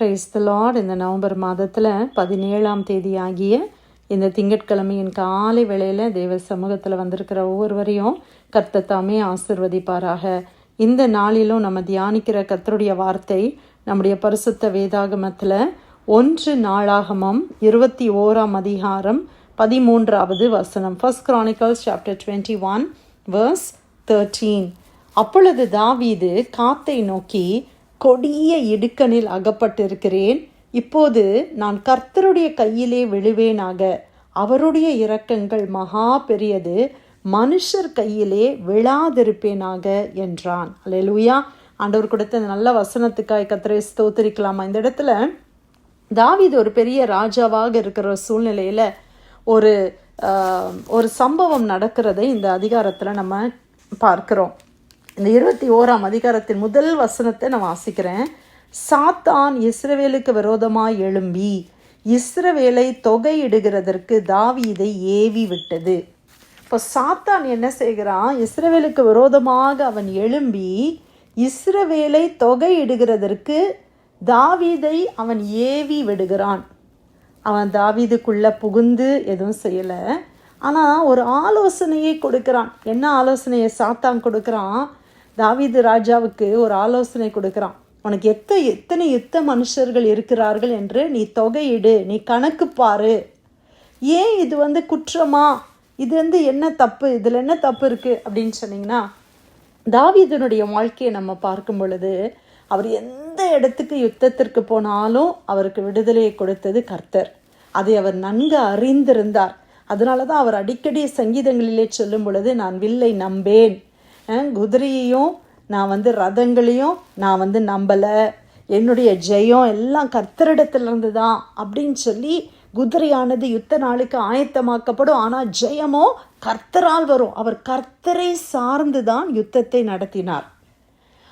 Price the lord இந்த November மாதத்தில் பதினேழாம் தேதி ஆகிய இந்த திங்கட்கிழமையின் காலை வேளையில் தேவ சமூகத்தில் வந்திருக்கிற ஒவ்வொருவரையும் கர்த்தத்தாமே ஆசிர்வதிப்பாராக. இந்த நாளிலும் நம்ம தியானிக்கிற கர்த்தருடைய வார்த்தை நம்முடைய பரிசுத்த வேதாகமத்தில் ஒன்று நாளாகமம் இருபத்தி ஓராம் அதிகாரம் பதிமூன்றாவது வசனம். First Chronicles chapter twenty one verse thirteen அப்பொழுது தாவீது காத்தை நோக்கி கொடிய இடுக்கணில் அகப்பட்டிருக்கிறேன். இப்போது நான் கர்த்தருடைய கையிலே விழுவேனாக. அவருடைய இரக்கங்கள் மகா பெரியது. மனுஷர் கையிலே விழாதிருப்பேனாக என்றான். அல்லேலூயா ஆண்டவர் கொடுத்த நல்ல வசனத்துக்காய் கத்திரை ஸ்தோத்திரிக்கலாமா? இந்த இடத்துல தாவிது ஒரு பெரிய ராஜாவாக இருக்கிற சூழ்நிலையில் ஒரு ஒரு சம்பவம் நடக்கிறதை இந்த அதிகாரத்தில் நம்ம பார்க்குறோம். இந்த இருபத்தி ஓராம் அதிகாரத்தின் முதல் வசனத்தை நான் வாசிக்கிறேன். சாத்தான் இஸ்ரவேலுக்கு விரோதமாய் எழும்பி இஸ்ரவேலை தொகையிடுகிறதற்கு தாவீதை ஏவி விட்டது. இப்போ சாத்தான் என்ன செய்கிறான்? இஸ்ரவேலுக்கு விரோதமாக அவன் எழும்பி இஸ்ரவேலை தொகையிடுகிறதற்கு தாவீதை அவன் ஏவி விடுகிறான். அவன் தாவீதுக்குள்ளே புகுந்து எதுவும் செய்யலை. ஆனால் ஒரு ஆலோசனையை கொடுக்குறான். என்ன ஆலோசனையை சாத்தான் கொடுக்குறான்? தாவீது ராஜாவுக்கு ஒரு ஆலோசனை கொடுக்குறான். உனக்கு எத்த எத்தனை யுத்த மனுஷர்கள் இருக்கிறார்கள் என்று நீ தொகையிடு நீ கணக்கு பாரு. ஏன் இது வந்து குற்றமா? இது வந்து என்ன தப்பு? இதில் என்ன தப்பு இருக்குது அப்படின்னு சொன்னீங்கன்னா தாவீதனுடைய வாழ்க்கையை நம்ம பார்க்கும் பொழுது அவர் எந்த இடத்துக்கு யுத்தத்திற்கு போனாலும் அவருக்கு விடுதலையை கொடுத்தது கர்த்தர். அதை அவர் நன்கு அறிந்திருந்தார். அதனால தான் அவர் அடிக்கடி சங்கீதங்களிலே சொல்லும் பொழுது நான் வில்லை நம்பேன். குதிரையையும் நான் வந்து ரதங்களையும் நான் வந்து நம்பலை. என்னுடைய ஜெயம் எல்லாம் கர்த்தரிடத்துலேருந்து தான் அப்படின்னு சொல்லி குதிரையானது யுத்த நாளுக்கு ஆயத்தமாக்கப்படும். ஆனால் ஜெயமோ கர்த்தரால் வரும். அவர் கர்த்தரை சார்ந்து தான் யுத்தத்தை நடத்தினார்.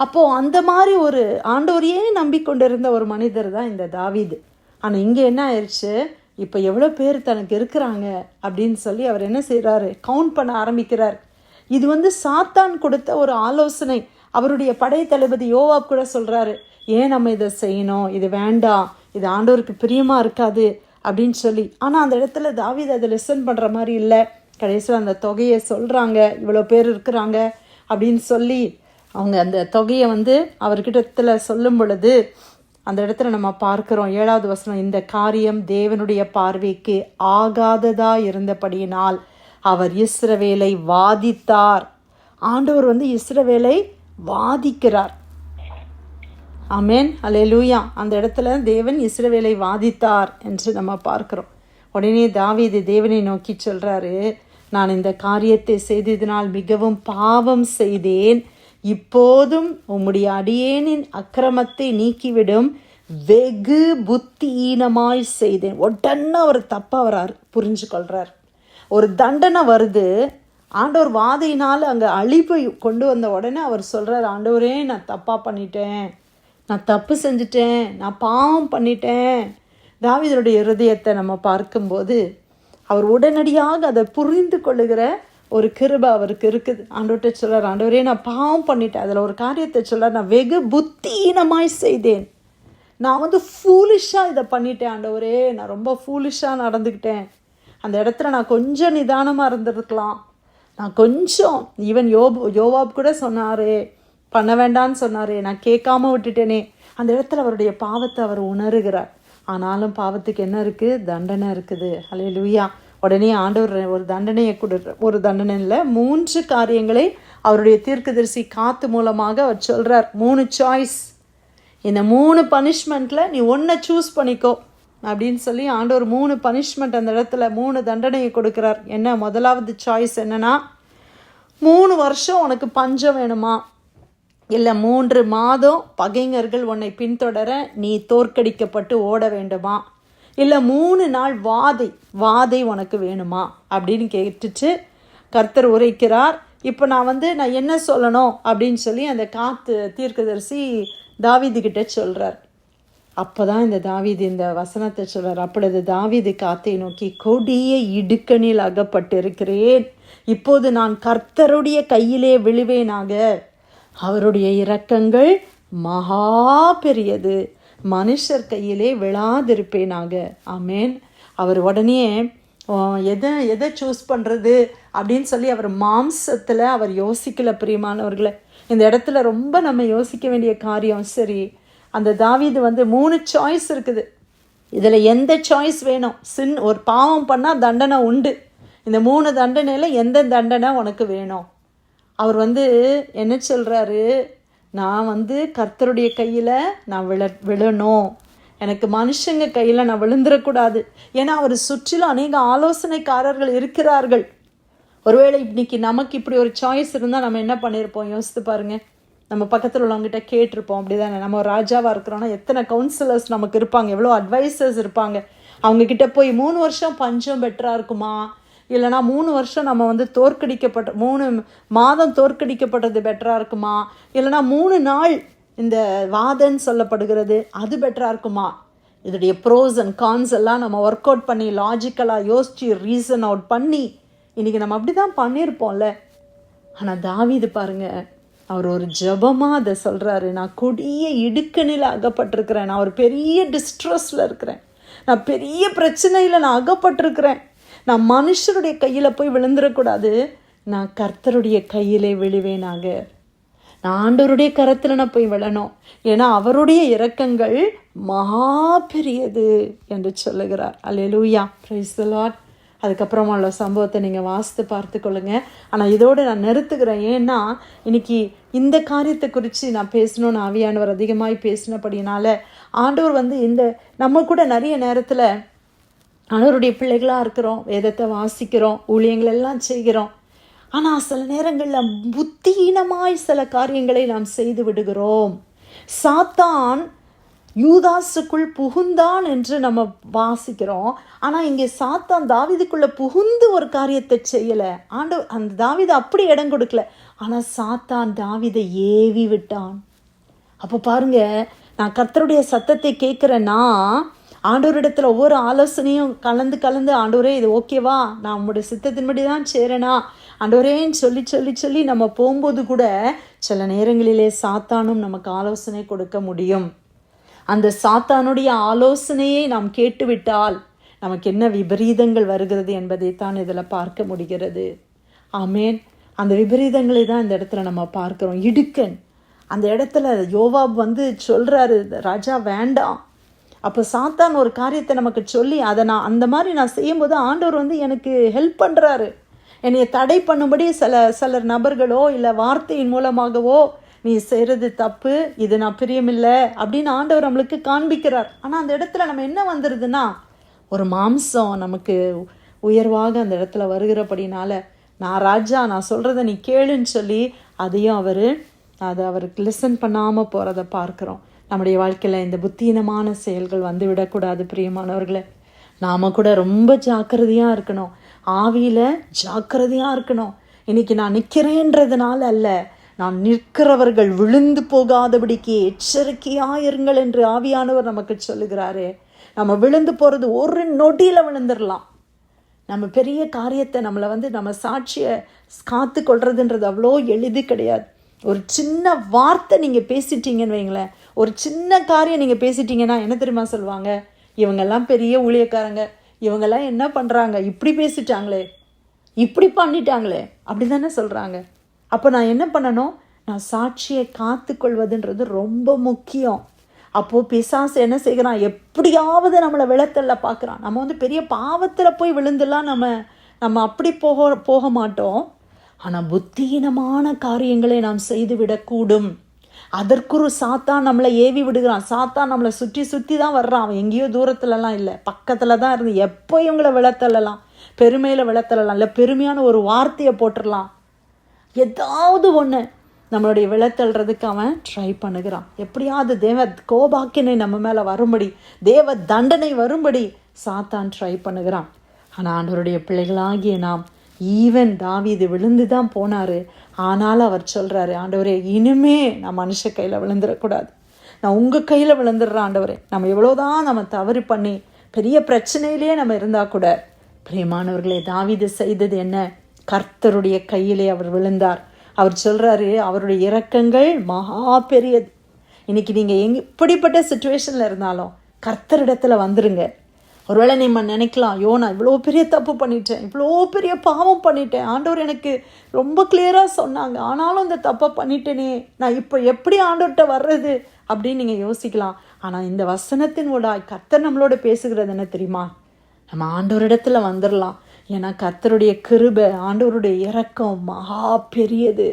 அப்போது அந்த மாதிரி ஒரு ஆண்டோரையே நம்பிக்கொண்டிருந்த ஒரு மனிதர் தான் இந்த தாவீது. ஆனால் இங்கே என்ன ஆயிடுச்சு இப்போ எவ்வளோ பேர் தனக்கு இருக்கிறாங்க அப்படின்னு சொல்லி அவர் என்ன செய்கிறாரு கவுண்ட் பண்ண ஆரம்பிக்கிறார். இது வந்து சாத்தான் கொடுத்த ஒரு ஆலோசனை. அவருடைய படை தளபதி யோவாப் கூட சொல்கிறாரு ஏன் நம்ம இதை செய்யணும்? இது வேண்டாம். இது ஆண்டவருக்கு பிரியமாக இருக்காது. அப்படின்னு சொல்லி. ஆனால் அந்த இடத்துல தாவித அதை லெசன் பண்ணுற மாதிரி இல்லை. கடைசியில் அந்த தொகையை சொல்கிறாங்க இவ்வளோ பேர் இருக்கிறாங்க. அப்படின்னு சொல்லி அவங்க அந்த தொகையை வந்து அவர்கிட்டத்தில் சொல்லும் பொழுது அந்த இடத்துல நம்ம பார்க்குறோம் ஏழாவது வசனம் இந்த காரியம் தேவனுடைய பார்வைக்கு ஆகாததாக இருந்தபடியினால் அவர் இஸ்ரவேலை வாதித்தார். ஆண்டவர் வந்து இஸ்ரவேலை வாதிக்கிறார். அமேன் அலே லூயா அந்த இடத்துல தேவன் இஸ்ரவேலை வாதித்தார் என்று நம்ம பார்க்கிறோம். உடனே தாவீது தேவனை நோக்கி சொல்கிறாரு நான் இந்த காரியத்தை செய்ததினால் மிகவும் பாவம் செய்தேன். இப்போதும் உம்முடைய அடியேனின் அக்கிரமத்தை நீக்கிவிடும். வெகு புத்தியீனமாய் செய்தேன். உடனே அவர் தப்பாக அவர் புரிஞ்சு கொள்கிறார் ஒரு தண்டனை வருது. ஆண்டவர் வாதையினால் அங்கே அழிப்பை கொண்டு வந்த உடனே அவர் சொல்கிறார் ஆண்டவரே நான் தப்பாக பண்ணிட்டேன். நான் தப்பு செஞ்சுட்டேன். நான் பாவம் பண்ணிட்டேன். தாவிதனுடைய இருதயத்தை நம்ம பார்க்கும்போது அவர் உடனடியாக அதை புரிந்து கொள்ளுகிற ஒரு கிருபை அவருக்கு இருக்குது. ஆண்டவர்கிட்ட சொல்கிறார் ஆண்டவரே நான் பாவம் பண்ணிட்டேன். அதில் ஒரு காரியத்தை சொல்ல நான் வெகு புத்தீனமாய் செய்தேன். நான் வந்து ஃபூலிஷாக இதை பண்ணிட்டேன். ஆண்டவரே நான் ரொம்ப ஃபூலிஷாக நடந்துக்கிட்டேன். அந்த இடத்துல நான் கொஞ்சம் நிதானமாக இருந்திருக்கலாம். நான் கொஞ்சம் ஈவன் யோப் யோவாப் கூட சொன்னாரே பண்ண வேண்டான்னு சொன்னாரே நான் கேட்காம விட்டுட்டேனே. அந்த இடத்துல அவருடைய பாவத்தை அவர் உணருகிறார். ஆனாலும் பாவத்துக்கு என்ன இருக்குது தண்டனை இருக்குது. அலே லூயா உடனே ஆண்டவர் ஒரு தண்டனையை கொடு ஒரு தண்டனை இல்லை மூன்று காரியங்களை அவருடைய தீர்க்கதரிசி காத்து மூலமாக அவர் சொல்கிறார் மூணு சாய்ஸ் இந்த மூணு பனிஷ்மெண்ட்டில் நீ ஒன்றை சூஸ் பண்ணிக்கோ. அப்படின்னு சொல்லி ஆண்டவர் மூணு பனிஷ்மெண்ட் அந்த இடத்துல மூணு தண்டனையை கொடுக்குறார். என்ன? முதலாவது சாய்ஸ் என்னன்னா மூணு வருஷம் உனக்கு பஞ்சம் வேணுமா? இல்லை மூன்று மாதம் பகைஞர்கள் உன்னை பின்தொடர நீ தோற்கடிக்கப்பட்டு ஓட வேண்டுமா? இல்லை மூணு நாள் வாதை வாதை உனக்கு வேணுமா? அப்படின்னு கேட்டுச்சு கர்த்தர் உரைக்கிறார். இப்போ நான் வந்து நான் என்ன சொல்லணும் அப்படின்னு சொல்லி அந்த காத்து தீர்க்கதரிசி தாவீது சொல்கிறார் அப்போ தான் இந்த தாவீது இந்த வசனத்தை சொல்கிறார் அப்பொழுது தாவீது காத்தை நோக்கி கொடிய இடுக்கணில் அகப்பட்டிருக்கிறேன். இப்போது நான் கர்த்தருடைய கையிலே விழுவேனாக. அவருடைய இரக்கங்கள் மகா பெரியது. மனுஷர் கையிலே விழாதிருப்பேனாக. ஆமேன். அவர் உடனே எதை எதை சூஸ் பண்ணுறது அப்படின்னு சொல்லி அவர் மாம்சத்தில் அவர் யோசிக்கல பிரியமானவர்களை. இந்த இடத்துல ரொம்ப நம்ம யோசிக்க வேண்டிய காரியம் சரி அந்த தாவீது வந்து மூணு சாய்ஸ் இருக்குது. இதில் எந்த சாய்ஸ் வேணும்? சின் ஒரு பாவம் பண்ணால் தண்டனை உண்டு. இந்த மூணு தண்டனையில் எந்த தண்டனை உனக்கு வேணும்? அவர் வந்து என்ன சொல்கிறாரு நான் வந்து கர்த்தருடைய கையில் நான் விழ விழணும். எனக்கு மனுஷங்க கையில் நான் விழுந்துடக்கூடாது ஏன்னா அவர் சுற்றிலும் அநேக ஆலோசனைக்காரர்கள் இருக்கிறார்கள். ஒருவேளை இன்னைக்கு நமக்கு இப்படி ஒரு சாய்ஸ் இருந்தால் நம்ம என்ன பண்ணியிருப்போம் யோசித்து பாருங்கள் நம்ம பக்கத்தில் உள்ளவங்ககிட்ட கேட்டிருப்போம். அப்படிதானே? நம்ம ராஜாவாக இருக்கிறோன்னா எத்தனை கவுன்சிலர்ஸ் நமக்கு இருப்பாங்க? எவ்வளோ அட்வைசர்ஸ் இருப்பாங்க? அவங்கக்கிட்ட போய் மூணு வருஷம் பஞ்சம் பெட்டராக இருக்குமா? இல்லைனா மூணு வருஷம் நம்ம வந்து தோற்கடிக்கப்பட்ட மூணு மாதம் தோற்கடிக்கப்பட்டது பெட்டராக இருக்குமா? இல்லைனா மூணு நாள் இந்த வாதன்னு சொல்லப்படுகிறது அது பெட்டராக இருக்குமா? இதோடைய ப்ரோஸ் அண்ட் கான்ஸ் எல்லாம் நம்ம ஒர்க் அவுட் பண்ணி லாஜிக்கலாக யோசித்து ரீசன் அவுட் பண்ணி இன்றைக்கி நம்ம அப்படி தான் பண்ணியிருப்போம்ல. ஆனால் தாவிது பாருங்கள் அவர் ஒரு ஜபமாக அதை சொல்கிறாரு நான் கொடிய இடுக்கணில் அகப்பட்டிருக்கிறேன். நான் ஒரு பெரிய டிஸ்ட்ரெஸில் இருக்கிறேன். நான் பெரிய பிரச்சனையில் நான் அகப்பட்டிருக்கிறேன். நான் மனுஷருடைய கையில் போய் விழுந்துடக்கூடாது நான் கர்த்தருடைய கையிலே விழுவேனாக. நான் ஆண்டவருடைய கரத்தில் நான் போய் விழணும். ஏன்னா அவருடைய இரக்கங்கள் மகா பெரியது என்று சொல்லுகிறார். அல்லேலூயா பிரைஸ் லாட் அதுக்கப்புறமா உள்ள சம்பவத்தை நீங்கள் வாசித்து பார்த்து கொள்ளுங்க. ஆனால் இதோடு நான் நிறுத்துக்கிறேன் ஏன்னா இன்னைக்கு இந்த காரியத்தை குறித்து நான் பேசணும்னு ஆவியானவர் அதிகமாக பேசினபடினால ஆண்டவர் வந்து இந்த நம்ம கூட நிறைய நேரத்தில் ஆண்டவருடைய பிள்ளைகளாக இருக்கிறோம் வேதத்தை வாசிக்கிறோம் ஊழியங்கள் எல்லாம் செய்கிறோம். ஆனால் சில நேரங்களில் புத்தீனமாய் சில காரியங்களை நாம் செய்து விடுகிறோம். சாத்தான் யூதாஸுக்குள் புகுந்தான் என்று நம்ம வாசிக்கிறோம். ஆனால் இங்கே சாத்தான் தாவிதுக்குள்ளே புகுந்து ஒரு காரியத்தை செய்யலை. ஆண்டு அந்த தாவிதை அப்படி இடம் கொடுக்கல. ஆனால் சாத்தான் தாவிதை ஏவி விட்டான். அப்போ பாருங்க நான் கர்த்தருடைய சத்தத்தை கேட்குறேன்னா ஆண்டவரிடத்துல ஒவ்வொரு ஆலோசனையும் கலந்து கலந்து ஆண்டோரே இது ஓகேவா? நான் உங்களுடைய சித்தத்தின்படி தான் சேரனா? ஆண்டோரேன்னு சொல்லி சொல்லி சொல்லி நம்ம போகும்போது கூட சில நேரங்களிலே சாத்தானும் நமக்கு ஆலோசனை கொடுக்க முடியும். அந்த சாத்தானுடைய ஆலோசனையை நாம் கேட்டுவிட்டால் நமக்கு என்ன விபரீதங்கள் வருகிறது என்பதை தான் இதில் பார்க்க முடிகிறது. ஆமேன். அந்த விபரீதங்களை தான் இந்த இடத்துல நம்ம பார்க்குறோம். இடுக்கன். அந்த இடத்துல யோவாப் வந்து சொல்கிறாரு ராஜா வேண்டாம். அப்போ சாத்தான் ஒரு காரியத்தை நமக்கு சொல்லி அதை நான் அந்த மாதிரி நான் செய்யும்போது ஆண்டவர் வந்து எனக்கு ஹெல்ப் பண்ணுறாரு என்னை தடை பண்ணும்படி சில சிலர் நபர்களோ இல்லை வார்த்தையின் மூலமாகவோ நீ செய்கிறது தப்பு இது நான் பிரியமில்லை அப்படின்னு ஆண்டவர் நம்மளுக்கு காண்பிக்கிறார். ஆனால் அந்த இடத்துல நம்ம என்ன வந்துடுதுன்னா ஒரு மாம்சம் நமக்கு உயர்வாக அந்த இடத்துல வருகிறபடினால நான் ராஜா நான் சொல்கிறத நீ கேளுன்னு சொல்லி அதையும் அவர் அதை அவருக்கு லிசன் பண்ணாமல் போகிறத பார்க்குறோம். நம்முடைய வாழ்க்கையில் இந்த புத்தீனமான செயல்கள் வந்து விடக்கூடாது பிரியமானவர்களை. நாம் கூட ரொம்ப ஜாக்கிரதையாக இருக்கணும். ஆவியில் ஜாக்கிரதையாக இருக்கணும். இன்னைக்கு நான் நிற்கிறேன்றதுனால அல்ல நான் நிற்கிறவர்கள் விழுந்து போகாதபடிக்கு எச்சரிக்கையாக இருங்கள் என்று ஆவியானவர் நமக்கு சொல்லுகிறாரே. நம்ம விழுந்து போகிறது ஒரு நொடியில் விழுந்துடலாம் நம்ம பெரிய காரியத்தை நம்மளை வந்து நம்ம சாட்சியை காத்து கொள்றதுன்றது அவ்வளோ எளிது கிடையாது. ஒரு சின்ன வார்த்தை நீங்கள் பேசிட்டீங்கன்னு வைங்களேன் ஒரு சின்ன காரியம் நீங்கள் பேசிட்டீங்கன்னா என்ன தெரியுமா சொல்லுவாங்க? இவங்கெல்லாம் பெரிய ஊழியக்காரங்க இவங்கெல்லாம் என்ன பண்ணுறாங்க இப்படி பேசிட்டாங்களே இப்படி பண்ணிட்டாங்களே அப்படி தானே சொல்கிறாங்க அப்போ நான் என்ன பண்ணணும்? நான் சாட்சியை காத்து கொள்வதுன்றது ரொம்ப முக்கியம். அப்போது பிசாசு என்ன செய்கிறான்? எப்படியாவது நம்மளை விளத்தல்ல பார்க்குறான். நம்ம வந்து பெரிய பாவத்தில் போய் விழுந்துலாம் நம்ம நம்ம அப்படி போக போக மாட்டோம். ஆனால் புத்தீனமான காரியங்களை நாம் செய்து விடக்கூடும் அதற்குரு சாத்தான் நம்மளை ஏவி விடுகிறான். சாத்தான் நம்மளை சுற்றி சுற்றி தான் வர்றான். அவன் எங்கேயோ தூரத்துலலாம் இல்லை. பக்கத்தில் தான் இருந்து எப்போ இவங்களை விளத்தள்ளலாம் பெருமையில் விளத்தள்ளலாம் இல்லை பெருமையான ஒரு வார்த்தையை போட்டுடலாம் ஏதாவது ஒன்று நம்மளுடைய விளத்தள்றதுக்கு அவன் ட்ரை பண்ணுகிறான். எப்படியாவது தேவ கோபாக்கினை நம்ம மேலே வரும்படி தேவ தண்டனை வரும்படி சாத்தான் ட்ரை பண்ணுகிறான். ஆனால் ஆண்டவருடைய பிள்ளைகளாகிய நாம் ஈவன் தாவீது விழுந்து தான் போனார். ஆனாலும் அவர் சொல்கிறாரு ஆண்டவரே இனிமே நான் மனுஷ கையில் விழுந்துடக்கூடாது நான் உங்கள் கையில் விழுந்துடுறேன் ஆண்டவரே. நம்ம எவ்வளோதான் நம்ம தவறு பண்ணி பெரிய பிரச்சனையிலே நம்ம இருந்தால் கூட பிரியமானவர்களே தாவிது செய்தது என்ன? கர்த்தருடைய கையிலே அவர் விழுந்தார். அவர் சொல்கிறாரு அவருடைய இரக்கங்கள் மகா பெரியது. இன்றைக்கி நீங்கள் எங்க இப்படிப்பட்ட சுச்சுவேஷனில் இருந்தாலும் கர்த்தரிடத்தில் வந்துருங்க. ஒருவேளை நம்ம நினைக்கலாம் ஐயோ நான் இவ்வளோ பெரிய தப்பு பண்ணிட்டேன் இவ்வளோ பெரிய பாவம் பண்ணிட்டேன். ஆண்டவர் எனக்கு ரொம்ப கிளியராக சொன்னாங்க. ஆனாலும் இந்த தப்பை பண்ணிட்டேனே நான் இப்போ எப்படி ஆண்டவர்கிட்ட வர்றது அப்படின்னு நீங்கள் யோசிக்கலாம். ஆனால் இந்த வசனத்தின் ஊடாய் கர்த்தர் நம்மளோட பேசுகிறது என்ன தெரியுமா? நம்ம ஆண்டவரிடத்துல வந்துடலாம் ஏன்னா கர்த்தருடைய கிருபை ஆண்டவருடைய இறக்கம் மகா பெரியது.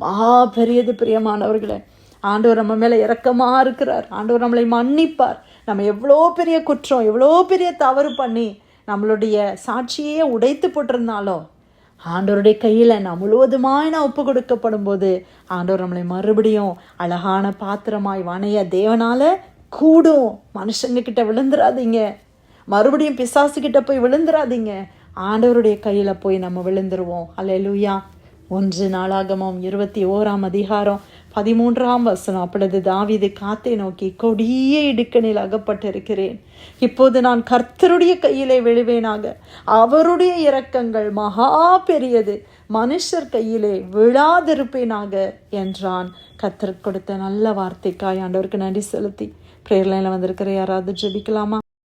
மகா பெரியது பிரியமானவர்களே. ஆண்டவர் நம்ம மேலே இறக்கமாக இருக்கிறார். ஆண்டவர் நம்மளை மன்னிப்பார். நம்ம எவ்வளோ பெரிய குற்றம் எவ்வளோ பெரிய தவறு பண்ணி நம்மளுடைய சாட்சியே உடைத்து போட்டிருந்தாலும் ஆண்டவருடைய கையில் நான் முழுவதுமாய் நான் ஒப்பு கொடுக்கப்படும் போது ஆண்டவர் நம்மளை மறுபடியும் அழகான பாத்திரமாய் வணைய தேவனால் கூடும். மனுஷங்க கிட்ட விழுந்துடாதீங்க மறுபடியும் பிசாசு கிட்ட போய் விழுந்துடாதீங்க ஆண்டவருடைய கையில் போய் நம்ம விழுந்துருவோம். அலையலூயா ஒன்று நாளாகமம் இருபத்தி ஓராம் அதிகாரம் பதிமூன்றாம் வசனம். அப்பொழுது தாவீது காத்தை நோக்கி கொடிய இடுக்கணில் அகப்பட்டிருக்கிறேன். இப்போது நான் கர்த்தருடைய கையிலே விழுவேனாக. அவருடைய இரக்கங்கள் மகா பெரியது. மனுஷர் கையிலே விழாதிருப்பேனாக என்றான். கர்த்தர் கொடுத்த நல்ல வார்த்தைக்காய் ஆண்டவருக்கு நன்றி செலுத்தி. பிரேயர்லைனில் வந்திருக்கிற யாராவது ஜெபிக்கலாமா?